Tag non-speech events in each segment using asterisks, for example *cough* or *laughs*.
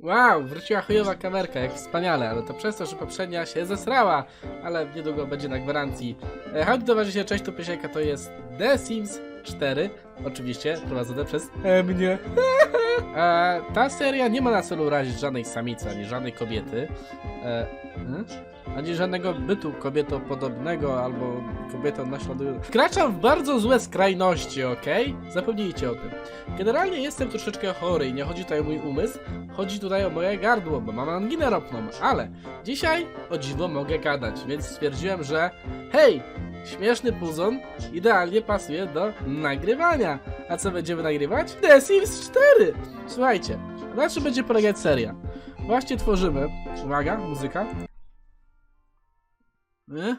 Wow, wróciła chujowa kamerka, jak wspaniale, ale to przez to, że poprzednia się zesrała, ale niedługo będzie na gwarancji. E, Howdy towarzysze, cześć, tu Pysieka, to jest The Sims 4, oczywiście, prowadzone przez e, mnie. *laughs* E, ta seria nie ma na celu urazić żadnej samicy, ani żadnej kobiety, e, hmm? Ani żadnego bytu kobietopodobnego, albo kobietą naśladującą. Wkraczam w bardzo złe skrajności, okej? Zapomnijcie o tym. Generalnie jestem troszeczkę chory i nie chodzi tutaj o mój umysł, chodzi tutaj o moje gardło, bo mam anginę ropną, ale dzisiaj o dziwo mogę gadać, więc stwierdziłem, że hej, śmieszny puzon idealnie pasuje do nagrywania. A co będziemy nagrywać? The Sims 4! Słuchajcie, na czym będzie polegać seria? Właśnie tworzymy, uwaga, muzyka. Y?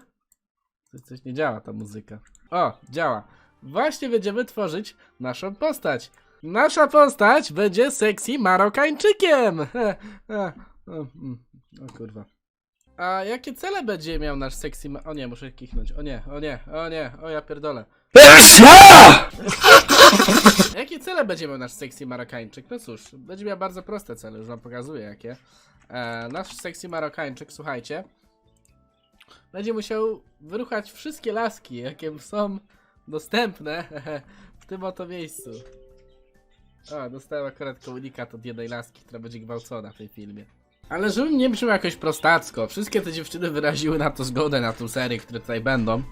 Coś, coś nie działa ta muzyka. O, działa. Właśnie będziemy tworzyć naszą postać. Nasza postać będzie sexy Marokańczykiem! He, *laughs* o, mm, o kurwa. A jakie cele będzie miał nasz sexy ma- O nie, muszę kichnąć. O nie, o nie, o nie, o ja pierdolę. Jakie cele będzie miał nasz sexy Marokańczyk? No cóż, będzie miał bardzo proste cele, już wam pokazuję jakie. E, nasz sexy Marokańczyk, słuchajcie, będzie musiał wyruchać wszystkie laski, jakie są dostępne *laughs* w tym oto miejscu. O, dostałem akurat komunikat od jednej laski, która będzie gwałcona w tym filmie. Ale żebym nie brzmiał jakoś prostacko, wszystkie te dziewczyny wyraziły na to zgodę, na tą serię, które tutaj będą.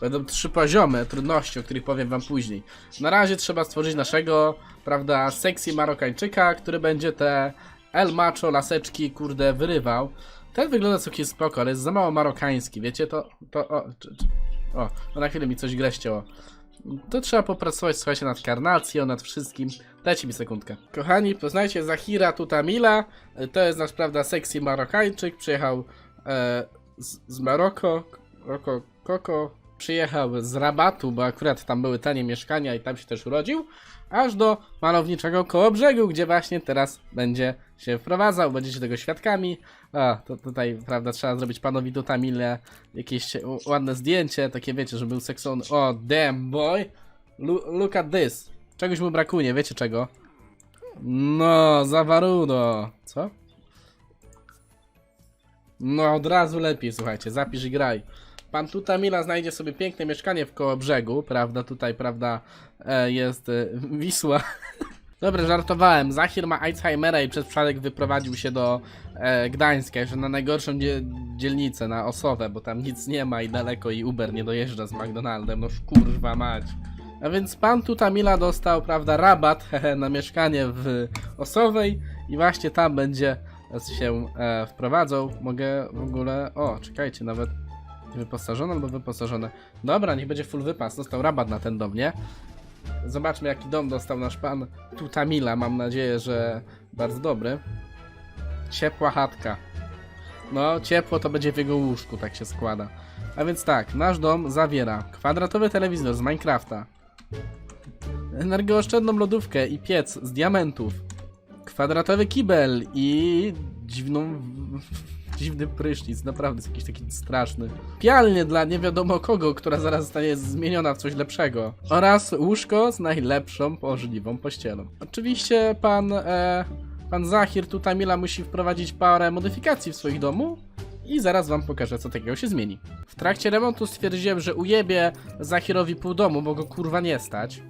Będą trzy poziomy trudności, o których powiem wam później. Na razie trzeba stworzyć naszego, prawda, sexy Marokańczyka, który będzie te El Macho laseczki, kurde, wyrywał. Ten wygląda całkiem spoko, ale jest za mało marokański, wiecie, to, to, o, czy, czy, o, no na chwilę mi coś źle ścięło. To trzeba popracować, słuchajcie, nad karnacją, nad wszystkim. Dajcie mi sekundkę. Kochani, poznajcie Zahira Tutamila. To jest nasz, prawda, sexy Marokańczyk. Przyjechał e, z, z Maroko. Roko, Koko. Przyjechał z Rabatu, bo akurat tam były tanie mieszkania i tam się też urodził. Aż do malowniczego koło brzegu, gdzie właśnie teraz będzie się wprowadzał. Będziecie tego świadkami. A, to tutaj, prawda, trzeba zrobić panowi Tutamile jakieś u- ładne zdjęcie, takie wiecie, że był seksowny. O, damn boy! Look at this. Czegoś mu brakuje, wiecie czego? No, zawarudo. Co? No, od razu lepiej, słuchajcie, zapisz i graj. Pan Tutamila znajdzie sobie piękne mieszkanie w koło brzegu, prawda, tutaj, prawda, e, jest e, Wisła. *laughs* Dobra, żartowałem. Zachir ma Alzheimera i przez przypadek wyprowadził się do e, Gdańska, jeszcze na najgorszą dzie dzielnicę, na Osowę, bo tam nic nie ma i daleko i Uber nie dojeżdża z McDonaldem, no kurwa mać. A więc pan Tutamila dostał, prawda, rabat *laughs* na mieszkanie w Osowej i właśnie tam będzie się e, wprowadzał. Mogę w ogóle... O, czekajcie, nawet wyposażone albo wyposażone. Dobra, niech będzie full wypas, dostał rabat na ten dom, nie? Zobaczmy jaki dom dostał nasz pan Tutamila, mam nadzieję, że bardzo dobry. Ciepła chatka. No, ciepło to będzie w jego łóżku, tak się składa. A więc tak, nasz dom zawiera kwadratowy telewizor z Minecrafta, energooszczędną lodówkę i piec z diamentów, kwadratowy kibel i dziwną, dziwny prysznic, naprawdę jest jakiś taki straszny. Pialnie dla nie wiadomo kogo, która zaraz zostanie zmieniona w coś lepszego. Oraz łóżko z najlepszą możliwą pościelą. Oczywiście pan, e, pan Zahir Tutamila musi wprowadzić parę modyfikacji w swoim domu, i zaraz wam pokażę, co takiego się zmieni. W trakcie remontu stwierdziłem, że ujebie Zahirowi pół domu, bo go kurwa nie stać.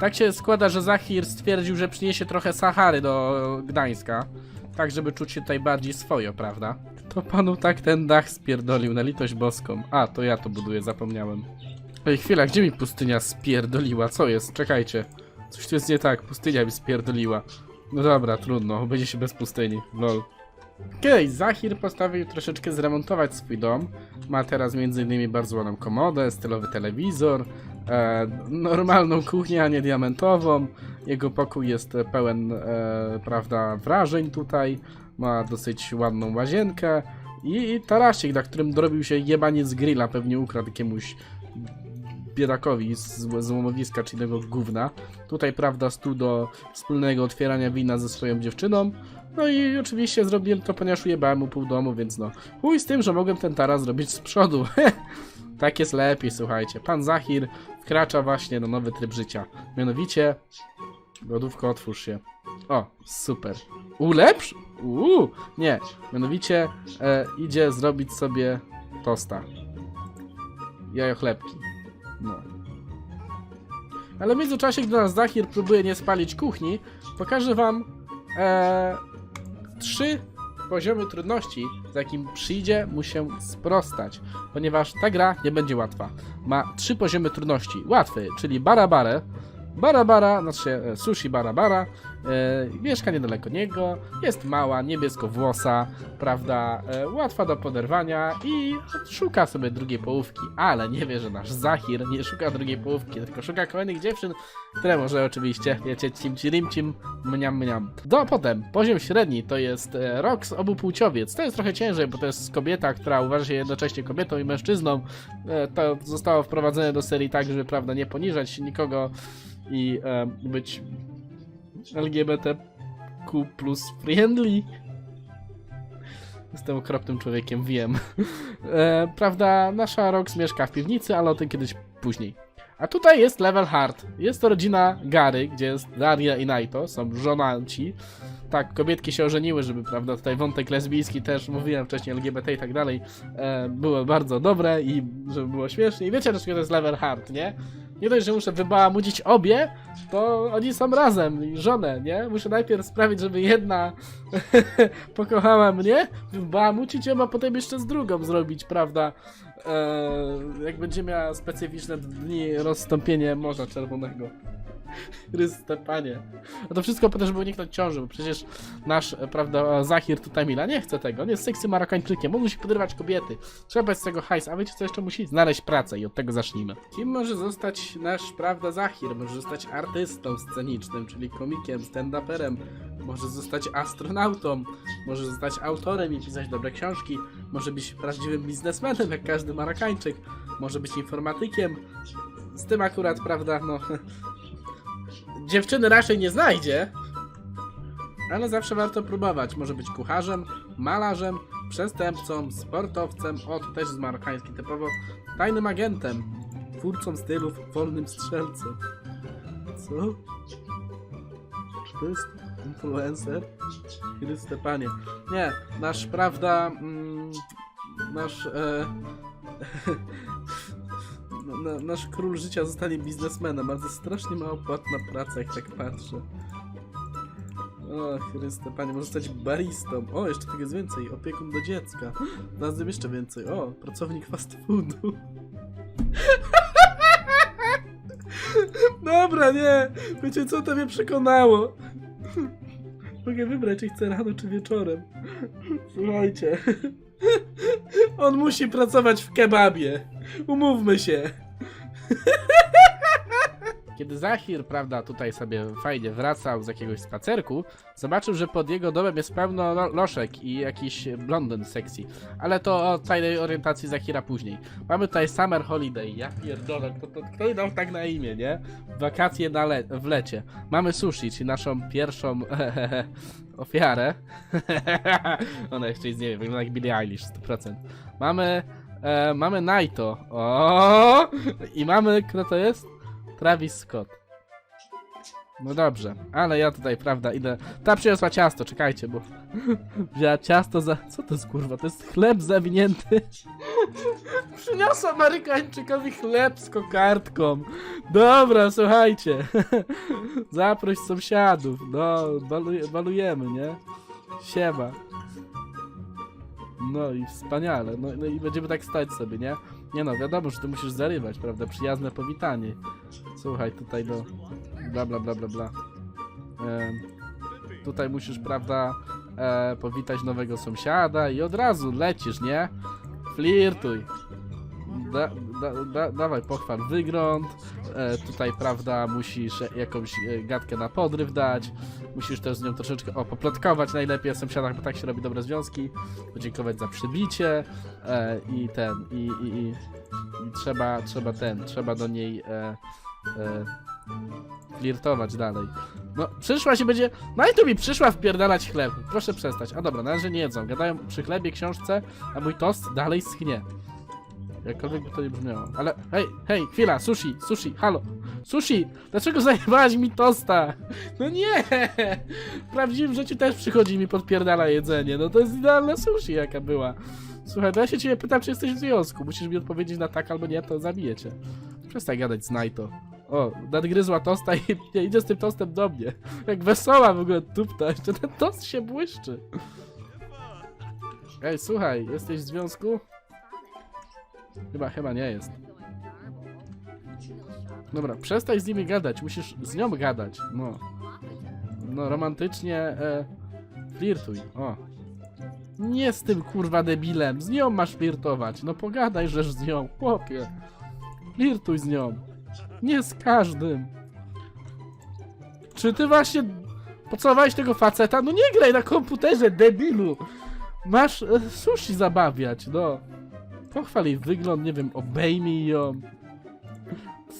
Tak się składa, że Zahir stwierdził, że przyniesie trochę Sahary do Gdańska. Tak, żeby czuć się tutaj bardziej swojo, prawda? To panu tak ten dach spierdolił, na litość boską. A, to ja to buduję, zapomniałem. Ej, chwila, gdzie mi pustynia spierdoliła? Co jest? Czekajcie. Coś tu jest nie tak, pustynia mi spierdoliła. No dobra, trudno, będzie się bez pustyni, lol. Okej, Zahir postanowił troszeczkę zremontować swój dom. Ma teraz m.in. bardzo ładną komodę, stylowy telewizor, e, normalną kuchnię, a nie diamentową. Jego pokój jest pełen, e, prawda, wrażeń tutaj. Ma dosyć ładną łazienkę i, i tarasik, na którym dorobił się jebaniec z grilla, pewnie ukradł jakiemuś biedakowi z złomowiska czy innego gówna. Tutaj, prawda, stół do wspólnego otwierania wina ze swoją dziewczyną. No i oczywiście zrobiłem to, ponieważ ujebałem mu pół domu, więc no. Chuj z tym, że mogłem ten taras zrobić z przodu. *laughs* tak jest lepiej, słuchajcie. Pan Zahir wkracza właśnie na nowy tryb życia. Mianowicie Lodówko, otwórz się. O, super. Ulepsz? Uuu, nie. Mianowicie e, idzie zrobić sobie tosta. Jajo chlebki. No. Ale w międzyczasie, gdy nasz Zachir próbuje nie spalić kuchni, pokażę wam e, trzy poziomy trudności, z jakim przyjdzie mu się sprostać, ponieważ ta gra nie będzie łatwa. Ma trzy poziomy trudności. Łatwy, czyli barabare, Barabara, znaczy e, sushi Barabara, mieszka niedaleko niego, jest mała, niebieskowłosa, prawda, e, łatwa do poderwania i szuka sobie drugiej połówki, ale nie wie, że nasz Zahir nie szuka drugiej połówki, tylko szuka kolejnych dziewczyn, które może oczywiście, wiecie, cimci rimcim, mniam mniam. Do potem, poziom średni to jest e, Rox obupłciowiec, to jest trochę ciężej, bo to jest kobieta, która uważa się jednocześnie kobietą i mężczyzną, e, to zostało wprowadzone do serii tak, żeby, prawda, nie poniżać nikogo, i e, być LGBTQ plus friendly. Jestem okropnym człowiekiem, wiem. E, prawda, nasza Rox mieszka w piwnicy, ale o tym kiedyś później. A tutaj jest level hard. Jest to rodzina Gary, gdzie jest Daria i Naito, są żonaci. Tak, kobietki się ożeniły, żeby, prawda, tutaj wątek lesbijski też, mówiłem wcześniej, LGBT i tak dalej, e, było bardzo dobre i żeby było śmiesznie. I wiecie, dlaczego to jest level hard, nie? Nie dość, że muszę wybałamudzić obie, to oni są razem, żonę, nie? Muszę najpierw sprawić, żeby jedna *laughs* pokochała mnie, wybałamucić ją, a potem jeszcze z drugą zrobić, prawda? Eee, jak będzie miała specyficzne dni rozstąpienie Morza Czerwonego. *laughs* Chryste panie. A to wszystko po to, żeby uniknąć ciąży, bo przecież nasz, e, prawda, Zahir tutaj Mila nie chce tego. On jest seksy Marokańczykiem, on musi podrywać kobiety. Trzeba z tego hajs, a wiecie co jeszcze musi? Znaleźć pracę i od tego zacznijmy. Kim może zostać nasz, prawda, Zahir? Może zostać artystą scenicznym, czyli komikiem, stand-uperem. Może zostać astronautą, może zostać autorem i pisać dobre książki. Może być prawdziwym biznesmenem, jak każdy Marokańczyk. Może być informatykiem. Z tym akurat, prawda, no... *laughs* dziewczyny raczej nie znajdzie, ale zawsze warto próbować. Może być kucharzem, malarzem, przestępcą, sportowcem, o też jest marokański typowo, tajnym agentem, twórcą stylów, wolnym strzelcem. Co? Czy to jest influencer? Chryste panie. Nie, nasz, prawda, mm, nasz, e, *laughs* no, na, nasz król życia zostanie biznesmenem, ale strasznie mało płatna praca, jak tak patrzę. O, Chryste, panie, może stać baristą. O, jeszcze tego jest więcej. Opiekun do dziecka. *gasps* Znalazłem jeszcze więcej. O, pracownik fast foodu. *laughs* Dobra, nie. Wiecie co, to mnie przekonało. Mogę wybrać, czy chcę rano, czy wieczorem. Słuchajcie. On musi pracować w kebabie. Umówmy się. Kiedy Zahir, prawda, tutaj sobie fajnie wracał z jakiegoś spacerku, zobaczył, że pod jego domem jest pełno lo- loszek i jakiś blondyn sexy. Ale to o tajnej orientacji Zahira później. Mamy tutaj Summer Holiday, ja pierdolę, kto, to, kto dał tak na imię, nie? Wakacje na le- w lecie. Mamy sushi, czyli naszą pierwszą *laughs* ofiarę. *laughs* Ona jeszcze nic nie wie, wygląda jak Billie Eilish, 100%. Mamy, e, mamy Naito. O! I mamy, kto to jest? Travis Scott. No dobrze, ale ja tutaj, prawda, idę. Ta przyniosła ciasto, czekajcie, bo. *laughs* Wzięła ciasto za. Co to jest kurwa? To jest chleb zawinięty. *laughs* Przyniosła Amerykańczykowi chleb z kokardką. Dobra, słuchajcie. *laughs* Zaproś sąsiadów. No, baluj, balujemy, nie? Siema. No i wspaniale. No, no i będziemy tak stać sobie, nie? Nie no, wiadomo, że ty musisz zarywać, prawda? Przyjazne powitanie. Słuchaj, tutaj no. Bla bla bla bla bla. Em, tutaj musisz, prawda, e, powitać nowego sąsiada i od razu lecisz, nie? Flirtuj. Da, da, da, dawaj, pochwal wygląd. E, tutaj, prawda, musisz jakąś e, gadkę na podryw dać. Musisz też z nią troszeczkę, o, poplotkować najlepiej o sąsiadach, bo tak się robi dobre związki. Podziękować za przybicie. E, I ten, i, i, i, i trzeba, trzeba ten, trzeba do niej e, e, flirtować dalej. No, przyszła się będzie. No i tu mi przyszła wpierdalać chleb. Proszę przestać. A dobra, na razie nie jedzą. Gadają przy chlebie, książce, a mój tost dalej schnie. Jakkolwiek by to nie brzmiało. Ale hej, hej, chwila, sushi, sushi, halo. Sushi, dlaczego zajebałaś mi tosta? No nie! W prawdziwym życiu też przychodzi mi podpierdala jedzenie. No to jest idealna sushi jaka była. Słuchaj, to ja się ciebie pytam, czy jesteś w związku. Musisz mi odpowiedzieć na tak albo nie, to zabiję cię. Przestań gadać, znaj to. O, nadgryzła tosta i *laughs* nie idzie z tym tostem do mnie. Jak wesoła w ogóle tupta, jeszcze ten tost się błyszczy. Ej, słuchaj, jesteś w związku? Chyba, chyba nie jest. Dobra, przestań z nimi gadać, musisz z nią gadać, no. No, romantycznie, e, flirtuj, o. Nie z tym kurwa debilem, z nią masz flirtować, no pogadaj żeż z nią, chłopie. Flirtuj z nią. Nie z każdym. Czy ty właśnie pocałowałeś tego faceta? No nie graj na komputerze, debilu! Masz e, sushi zabawiać, no. Pochwal jej wygląd, nie wiem, obejmij ją.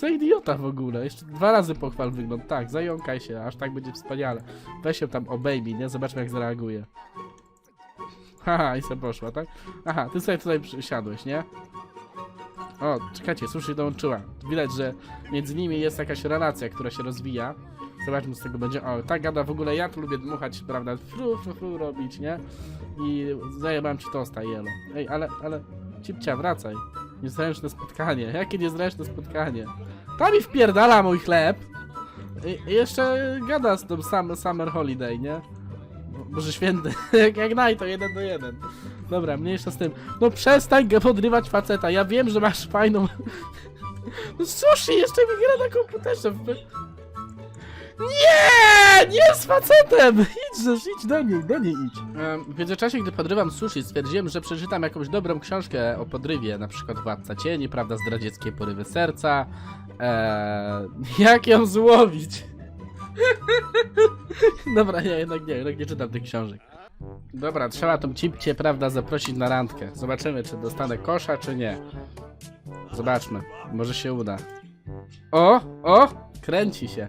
Co idiota w ogóle? Jeszcze dwa razy pochwal wygląd. Tak, zająkaj się, aż tak będzie wspaniale. Weź ją tam obejmij, nie? Zobaczmy jak zareaguje. Haha, i sobie poszła, tak? Aha, ty sobie tutaj przysiadłeś, nie? O, czekajcie, sushi dołączyła. Widać, że między nimi jest jakaś relacja, która się rozwija. Zobaczmy, co z tego będzie. O, tak gada w ogóle, ja tu lubię dmuchać, prawda, fru, fru, fru robić, nie? I zajebałem ci tosta, jelo. Ej, ale, ale, cipcia, wracaj. Niezręczne spotkanie. Jakie niezręczne spotkanie? Tam mi wpierdala mój chleb. I, i jeszcze gada z tą sam, Summer Holiday, nie? Bo- Boże święty, *laughs* jak, jak naj, to jeden do jeden. Dobra, mniejsza z tym. No przestań podrywać faceta, ja wiem, że masz fajną... *laughs* No sushi, jeszcze mi gra na komputerze. Nie! Nie z facetem! Idź, idź do niej, do niej idź. W międzyczasie, gdy podrywam sushi, stwierdziłem, że przeczytam jakąś dobrą książkę o podrywie, na przykład Władca Cieni, prawda, zdradzieckie porywy serca. Eee, *laughs* jak ją złowić? *laughs* Dobra, ja jednak nie, jednak nie czytam tych książek. Dobra, trzeba tą cipcie, prawda, zaprosić na randkę. Zobaczymy, czy dostanę kosza, czy nie. Zobaczmy, może się uda. O, o, kręci się.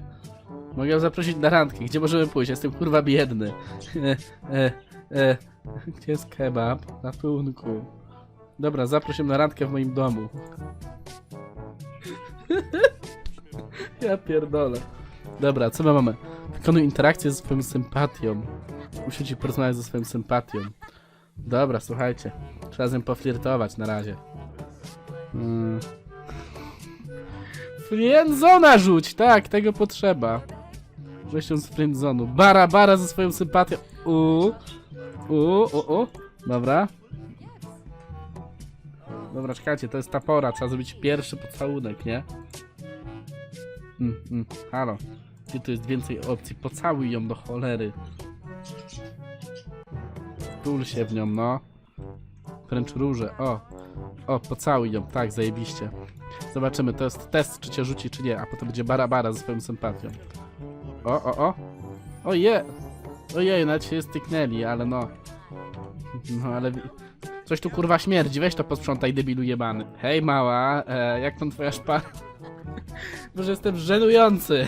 Mogę zaprosić na randkę. Gdzie możemy pójść? Jestem kurwa biedny. E, e, e. Gdzie jest kebab? Ratunku. Dobra, zaproś ją na randkę w moim domu. *laughs* ja pierdolę. Dobra, co my mamy? Wykonuj interakcję ze swoją sympatią. Muszę ci porozmawiać ze swoją sympatią. Dobra, słuchajcie. Trzeba z nią poflirtować na razie. Hmm. Friendzona rzuć! Tak, tego potrzeba. Ją z friendzonu. Bara, bara ze swoją sympatią. Uuu. Uuu, u, u. Dobra. Dobra, czekajcie, to jest ta pora. Trzeba zrobić pierwszy pocałunek, nie? Mm, mm, halo. Gdzie tu jest więcej opcji? Pocałuj ją do cholery. Tul się w nią, no. Wręcz róże. O. O, pocałuj ją. Tak, zajebiście. Zobaczymy, to jest test, czy cię rzuci, czy nie, a potem będzie bara bara ze swoją sympatią. O, o, o. Oje. Ojej, nawet się styknęli, ale no. No, ale... Coś tu kurwa śmierdzi, weź to posprzątaj, debilu jebany. Hej, mała, e, jak tam twoja szpara? *laughs* Boże, jestem żenujący.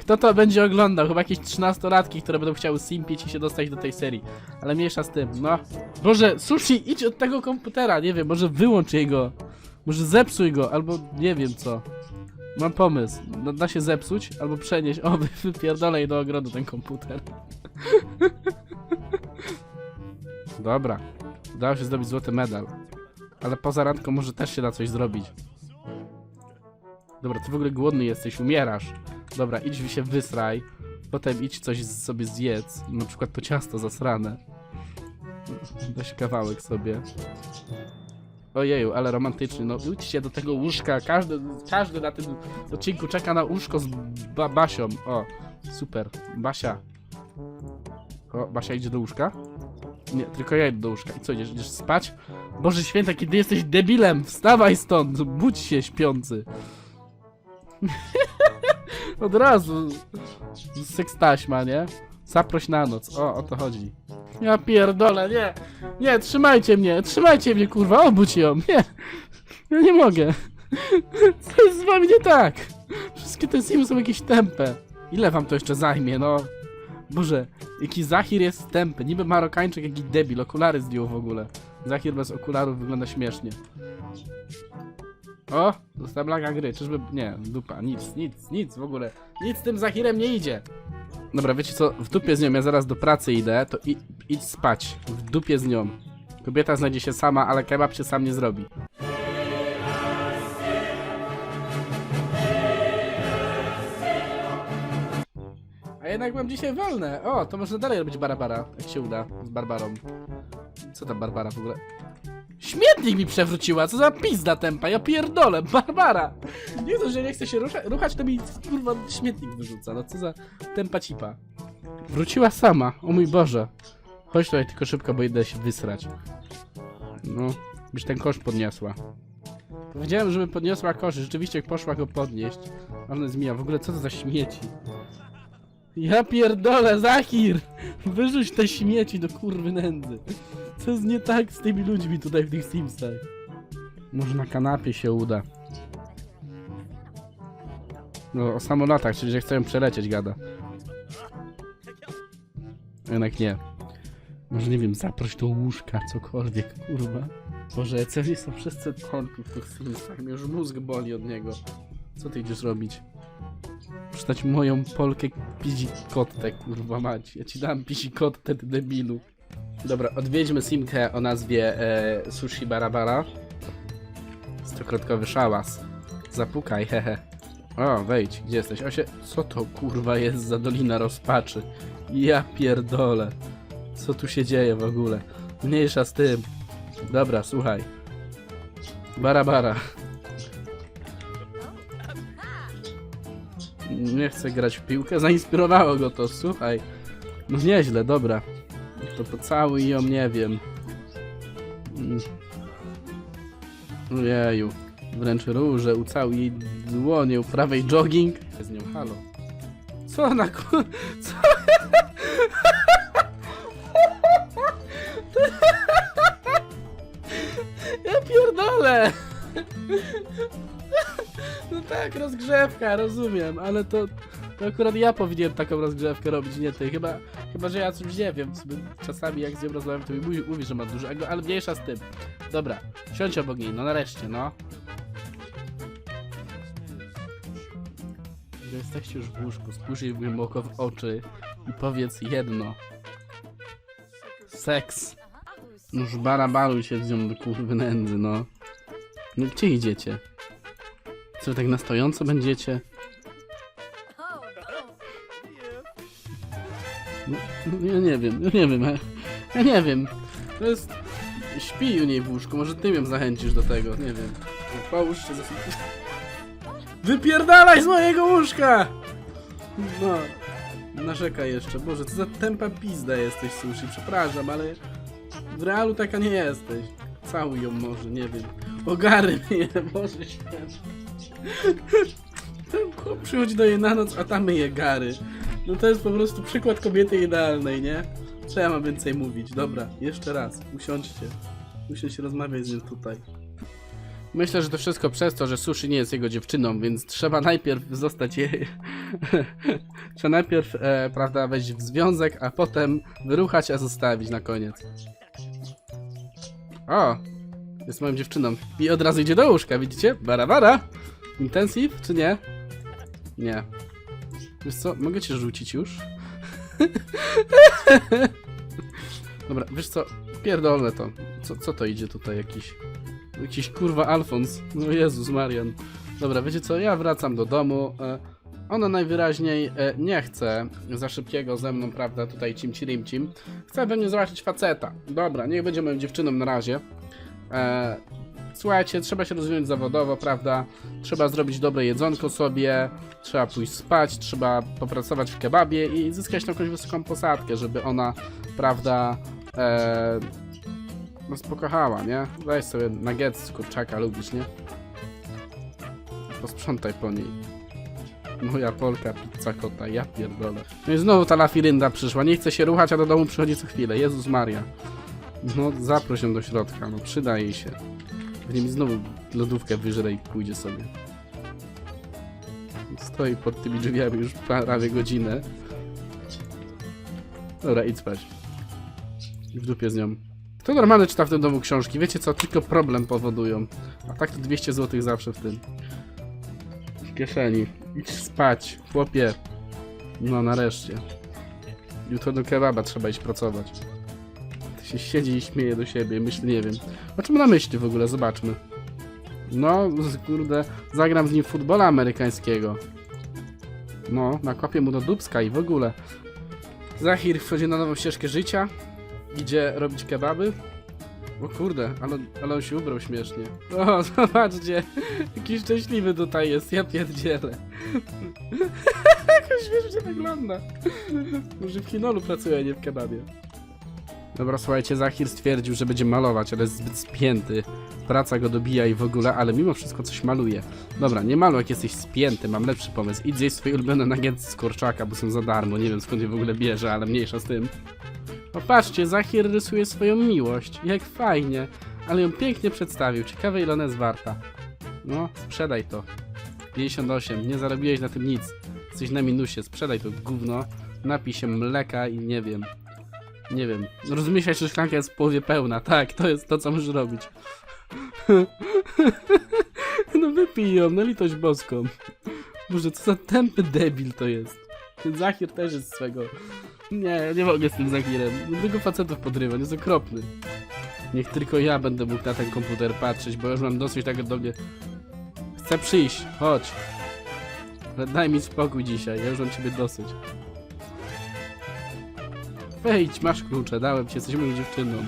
Kto to będzie oglądał? Chyba jakieś 13-latki, które będą chciały simpić i się dostać do tej serii. Ale mniejsza z tym, no. Boże, sushi, idź od tego komputera, nie wiem, może wyłącz jego. Może zepsuj go, albo nie wiem co. Mam pomysł. No, da się zepsuć, albo przenieść. O, *laughs* wy- do ogrodu ten komputer. *laughs* Dobra. Udało się zdobyć złoty medal. Ale poza randką może też się da coś zrobić. Dobra, ty w ogóle głodny jesteś, umierasz. Dobra, idź się wysraj. Potem idź coś sobie zjedz. Na przykład to ciasto zasrane. *laughs* Weź kawałek sobie. Ojeju, ale romantyczny. No idźcie do tego łóżka. Każdy, każdy na tym odcinku czeka na łóżko z ba Basią. O, super. Basia. O, Basia idzie do łóżka? Nie, tylko ja idę do łóżka. I co, idziesz, idziesz spać? Boże święta, kiedy jesteś debilem! Wstawaj stąd! Budź się, śpiący! *laughs* Od razu. Sekstaśma, nie? Zaproś na noc. O, o to chodzi. Ja pierdolę, nie! Nie, trzymajcie mnie! Trzymajcie mnie, kurwa! Obudź ją! Nie! Ja nie mogę! Co jest z wami nie tak? Wszystkie te simy są jakieś tępe. Ile wam to jeszcze zajmie, no? Boże, jaki Zahir jest tępy. Niby Marokańczyk, jaki debil. Okulary zdjął w ogóle. Zachir bez okularów wygląda śmiesznie. O! Dostała blaga gry, czyżby... Nie, dupa, nic, nic, nic w ogóle. Nic tym Zachirem nie idzie. Dobra, wiecie co? W dupie z nią, ja zaraz do pracy idę, to i, idź spać. W dupie z nią. Kobieta znajdzie się sama, ale kebab się sam nie zrobi. A jednak mam dzisiaj wolne. O, to można dalej robić Barbara, jak się uda z Barbarą. Co tam Barbara w ogóle? Śmietnik mi przewróciła, co za pizda tempa, ja pierdolę, *laughs* Barbara! Nie to, że nie chce się rusza, ruchać, to mi kurwa śmietnik wyrzuca, no co za tempa cipa. Wróciła sama, o mój Boże. Chodź tutaj tylko szybko, bo idę się wysrać. No, byś ten kosz podniosła. Powiedziałem, żeby podniosła kosz, rzeczywiście poszła go podnieść. Ona zmija, w ogóle co to za śmieci? Ja pierdolę, Zachir! Wyrzuć te śmieci do kurwy nędzy. Co jest nie tak z tymi ludźmi tutaj w tych Simsach? Może na kanapie się uda. No, o samolotach, czyli że chcę przelecieć, gada. Jednak nie. Może nie wiem, zaproś do łóżka, cokolwiek, kurwa. Boże, co są wszyscy tąpi w tych Simsach? Mnie już mózg boli od niego. Co ty idziesz robić? Przeczytać moją Polkę pizikottę, kurwa mać. Ja ci dam pizikottę, ty debilu. Dobra, odwiedźmy Simkę o nazwie e, Sushi Barabara. Stokrotkowy szałas. Zapukaj, hehe. O, wejdź, gdzie jesteś? Osie, co to kurwa jest za dolina rozpaczy? Ja pierdolę. Co tu się dzieje w ogóle? Mniejsza z tym. Dobra, słuchaj. Barabara. Nie chcę grać w piłkę, zainspirowało go to, słuchaj. No nieźle, dobra. To pocałuj ją, nie wiem. Mm. Ojeju. Wręcz róże, ucałuj jej dłonie, u prawej jogging. Z nią, halo. Co ona ku... *laughs* Co? *laughs* Ja pierdolę! *laughs* No tak, rozgrzewka, rozumiem, ale to, to akurat ja powinienem taką rozgrzewkę robić, nie ty. Chyba, chyba że ja coś nie wiem. Czasami jak z nią rozmawiam, to mi mówi, mówi, że ma dużo ale mniejsza z tym. Dobra, siądź obok niej, no nareszcie, no. Gdy jesteście już w łóżku, spójrz jej głęboko w oczy i powiedz jedno. Seks. Już barabaluj się z nią do kurwy nędzy, no. No gdzie idziecie? Co tak na stojąco będziecie? Ja nie wiem, ja nie wiem, ja, nie wiem. To jest... Śpi u niej w łóżku, może ty ją zachęcisz do tego, nie wiem. Połóż się za Wypierdalaj z mojego łóżka! No. Narzeka jeszcze. Boże, co za tempa pizda jesteś, sushi. Przepraszam, ale w realu taka nie jesteś. Całuj ją może, nie wiem. Ogary mnie, Boże święty. Ten chłop przychodzi do jej na noc, a tam myje gary. No to jest po prostu przykład kobiety idealnej, nie? Ja mam więcej mówić? Dobra, jeszcze raz. Usiądźcie. Usiądź rozmawiać z nim tutaj. Myślę, że to wszystko przez to, że Sushi nie jest jego dziewczyną, więc trzeba najpierw zostać jej. *laughs* trzeba najpierw, e, prawda, wejść w związek, a potem wyruchać, a zostawić na koniec. O! Jest moją dziewczyną. I od razu idzie do łóżka, widzicie? Bara, bara! Intensive, czy nie? Nie. Wiesz co, mogę cię rzucić już? *laughs* Dobra, wiesz co, pierdolę to. Co, co to idzie tutaj jakiś... Jakiś kurwa Alfons. No Jezus Marian. Dobra, wiecie co, ja wracam do domu. E, ona najwyraźniej e, nie chce za szybkiego ze mną, prawda, tutaj cimci rimcim. Chce we mnie zobaczyć faceta. Dobra, niech będzie moją dziewczyną na razie. Słuchajcie, trzeba się rozwinąć zawodowo, prawda? Trzeba zrobić dobre jedzonko sobie, trzeba pójść spać, trzeba popracować w kebabie i zyskać jakąś wysoką posadkę, żeby ona, prawda, e, nas pokochała, nie? Weź sobie nuggets z kurczaka, lubisz, nie? Posprzątaj po niej. Moja Polka, pizza kota, ja pierdolę. No i znowu ta lafirynda przyszła, nie chce się ruchać, a do domu przychodzi co chwilę. Jezus Maria. No, zaproś ją do środka, no przyda jej się. Pewnie mi znowu lodówkę wyżre i pójdzie sobie. Stoi pod tymi drzwiami już prawie godzinę. Dobra, idź spać. W dupie z nią. To normalne czyta w tym domu książki. Wiecie co? Tylko problem powodują. A tak to 200 zł zawsze w tym. W kieszeni. Idź spać, chłopie. No nareszcie. Jutro do kebaba trzeba iść pracować. Się siedzi i śmieje do siebie. Myśli, nie wiem. O czym na myśli w ogóle? Zobaczmy. No, kurde, zagram z nim futbola amerykańskiego. No, nakopię mu do dubska i w ogóle. Zahir wchodzi na nową ścieżkę życia. Idzie robić kebaby. O kurde, ale, ale on się ubrał śmiesznie. *laughs* O, zobaczcie, jaki szczęśliwy tutaj jest, ja pierdzielę. *laughs* Jak on śmiesznie wygląda. Może w kinolu pracuje, a nie w kebabie. Dobra, słuchajcie, Zahir stwierdził, że będzie malować, ale jest zbyt spięty. Praca go dobija i w ogóle, ale mimo wszystko coś maluje. Dobra, nie maluj jak jesteś spięty, mam lepszy pomysł. Idź zjeść swoje ulubione nuggetsy z kurczaka, bo są za darmo. Nie wiem skąd je w ogóle bierze, ale mniejsza z tym. Popatrzcie, Zahir rysuje swoją miłość. Jak fajnie. Ale ją pięknie przedstawił. Ciekawe ile ona jest warta. No, sprzedaj to. 58, nie zarobiłeś na tym nic. Jesteś na minusie, sprzedaj to gówno. Napij się mleka i nie wiem. Nie wiem. Rozumiesz, że szklanka jest w połowie pełna. Tak, to jest to, co musisz robić. *laughs* no wypij ją, na litość boską. Boże, co za tępy debil to jest. Ten Zahir też jest swego. Nie, nie mogę z tym Zahirem. Tego facetów podrywa, jest okropny. Niech tylko ja będę mógł na ten komputer patrzeć, bo już mam dosyć tego do mnie. Chcę przyjść, chodź. Ale daj mi spokój dzisiaj, ja już mam ciebie dosyć. Wejdź, masz klucze, dałem ci, jesteś moją dziewczyną.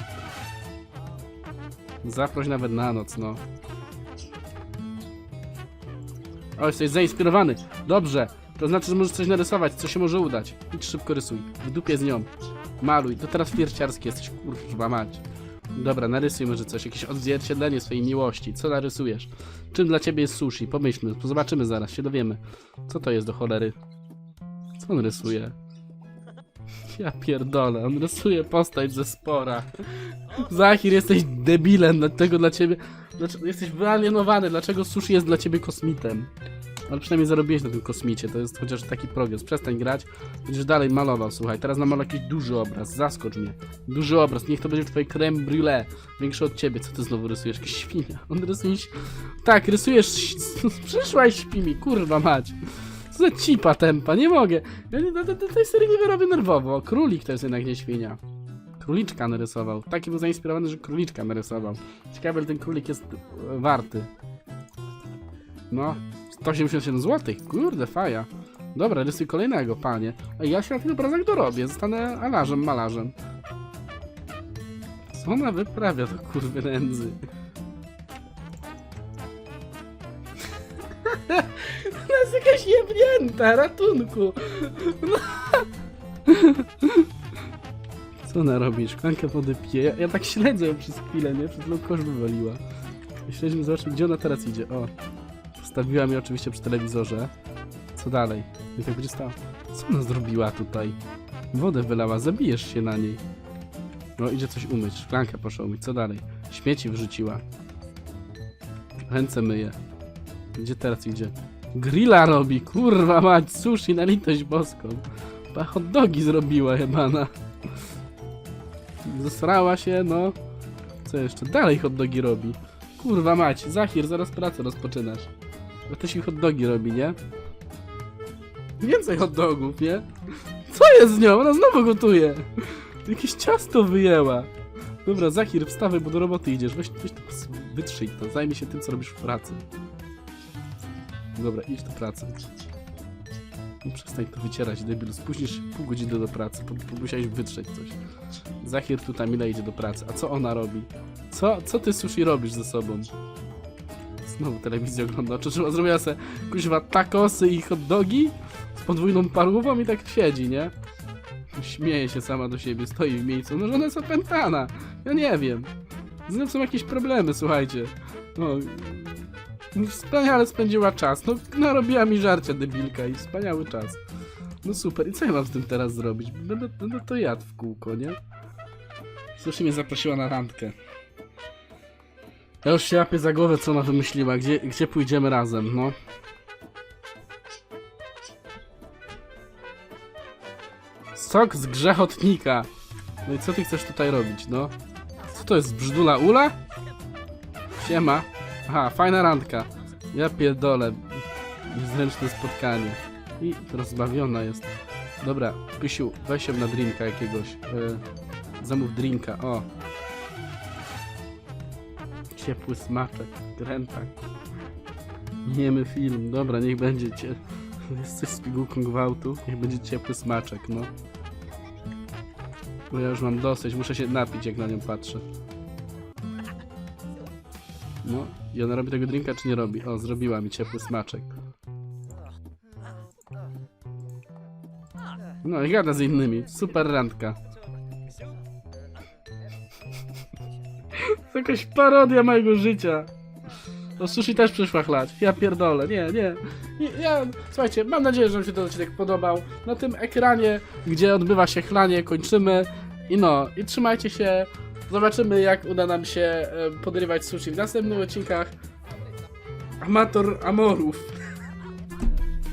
Zaproś nawet na noc, no. O, jesteś zainspirowany. Dobrze. To znaczy, że możesz coś narysować, co się może udać. Idź szybko rysuj. W dupie z nią. Maluj. To teraz flirciarski jesteś, kurwa mać. Dobra, narysuj może coś. Jakieś odzwierciedlenie swojej miłości. Co narysujesz? Czym dla ciebie jest sushi? Pomyślmy. Zobaczymy zaraz, się dowiemy. Co to jest do cholery? Co on rysuje? Ja pierdolę, on rysuje postać ze spora. Zahir, jesteś debilem, dlatego dla ciebie... Dlaczego, jesteś wyalienowany, dlaczego sushi jest dla ciebie kosmitem? Ale przynajmniej zarobiłeś na tym kosmicie, to jest chociaż taki progres. Przestań grać, będziesz dalej malował, słuchaj. Teraz namaluj jakiś duży obraz, zaskocz mnie. Duży obraz, niech to będzie twoje creme brulee. Większy od ciebie, co ty znowu rysujesz? Jakaś świnia. On rysuje... Tak, rysujesz... *laughs* Przyszła i śpi mi, kurwa mać. Za cipa tempa, nie mogę. Do, do, do tej serii nie wyrobię nerwowo. Królik to jest jednak nie świnia. Króliczka narysował. Taki był zainspirowany, że króliczka narysował. Ciekawe, ile ten królik jest e, warty. No, 187 zł. Kurde, faja. Dobra, rysuj kolejnego, panie. A ja się na ten obrazek dorobię. Zostanę alarzem, malarzem. Co ona wyprawia, to kurwy nędzy? Ona jest jakaś jebnięta, ratunku. No. Co ona robi? Szklankę wody pije. Ja, ja tak śledzę ją przez chwilę, nie? Przez chwilą kosz wywaliła. Śledźmy, zobaczmy, gdzie ona teraz idzie. O. Postawiła mnie oczywiście przy telewizorze. Co dalej? I tak będzie stało. Co ona zrobiła tutaj? Wodę wylała, zabijesz się na niej. No, idzie coś umyć. Szklankę poszła umyć. Co dalej? Śmieci wrzuciła. Ręce myje. Gdzie teraz idzie? Grilla robi, kurwa mać, sushi na litość boską. Pa hot dogi zrobiła jebana. Zesrała się, no. Co jeszcze? Dalej hot dogi robi. Kurwa mać, Zahir, zaraz pracę rozpoczynasz. A to się hot dogi robi, nie? Więcej hot dogów, nie? Co jest z nią? Ona znowu gotuje. Jakieś ciasto wyjęła. Dobra, Zahir, wstawaj, bo do roboty idziesz. Weź, weź to, wytrzyj to, zajmij się tym, co robisz w pracy. Dobra, idź do pracy. No przestań to wycierać, debil. Spóźnisz pół godziny do pracy, bo, musiałeś wytrzeć coś. Zahir tutaj Mila idzie do pracy. A co ona robi? Co, co ty sushi robisz ze sobą? Znowu telewizję ogląda. Czy trzeba zrobiła sobie kuźwa takosy i hot dogi z podwójną parówą i tak siedzi, nie? Śmieje się sama do siebie, stoi w miejscu. No, że ona jest opętana. Ja nie wiem. Z nią są jakieś problemy, słuchajcie. No, Wspaniale spędziła czas. No, narobiła mi żarcia debilka i wspaniały czas. No super, i co ja mam z tym teraz zrobić? Będę, będę to jadł w kółko, nie? Sushi mnie zaprosiła na randkę. Ja już się łapię za głowę, co ona wymyśliła. Gdzie, gdzie pójdziemy razem, no? Sok z grzechotnika. No i co ty chcesz tutaj robić, no? Co to jest, brzydula ula? Siema. Aha, fajna randka. Ja pierdolę. Niezręczne spotkanie. I rozbawiona jest. Dobra, Pysiu, weź ją na drinka jakiegoś. Yy, zamów drinka, o. Ciepły smaczek, grętak. Niemy film, dobra, niech będzie cie... *laughs* Jest z pigułką gwałtu, niech będzie ciepły smaczek, no. Bo ja już mam dosyć, muszę się napić jak na nią patrzę. No, i ona robi tego drinka czy nie robi? O, zrobiła mi ciepły smaczek. No i gada z innymi, super randka. To jakaś parodia mojego życia. To sushi też przyszła chlać. Ja pierdolę, nie, nie. Ja, słuchajcie, mam nadzieję, że wam się ten odcinek podobał. Na tym ekranie, gdzie odbywa się chlanie, kończymy. I no, i trzymajcie się. Zobaczymy, jak uda nam się e, podrywać sushi w następnych odcinkach. Amator amorów.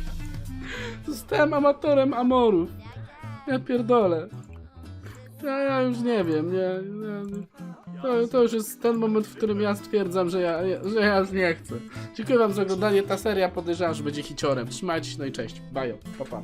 *laughs* Zostałem amatorem amorów. Ja pierdolę. Ja, ja już nie wiem, nie. nie to, to już jest ten moment, w którym ja stwierdzam, że ja, że ja już nie chcę. Dziękuję wam za oglądanie. Ta seria podejrzewam, że będzie hiciorem. Trzymajcie się, no i cześć. Bajo. Pa, pa.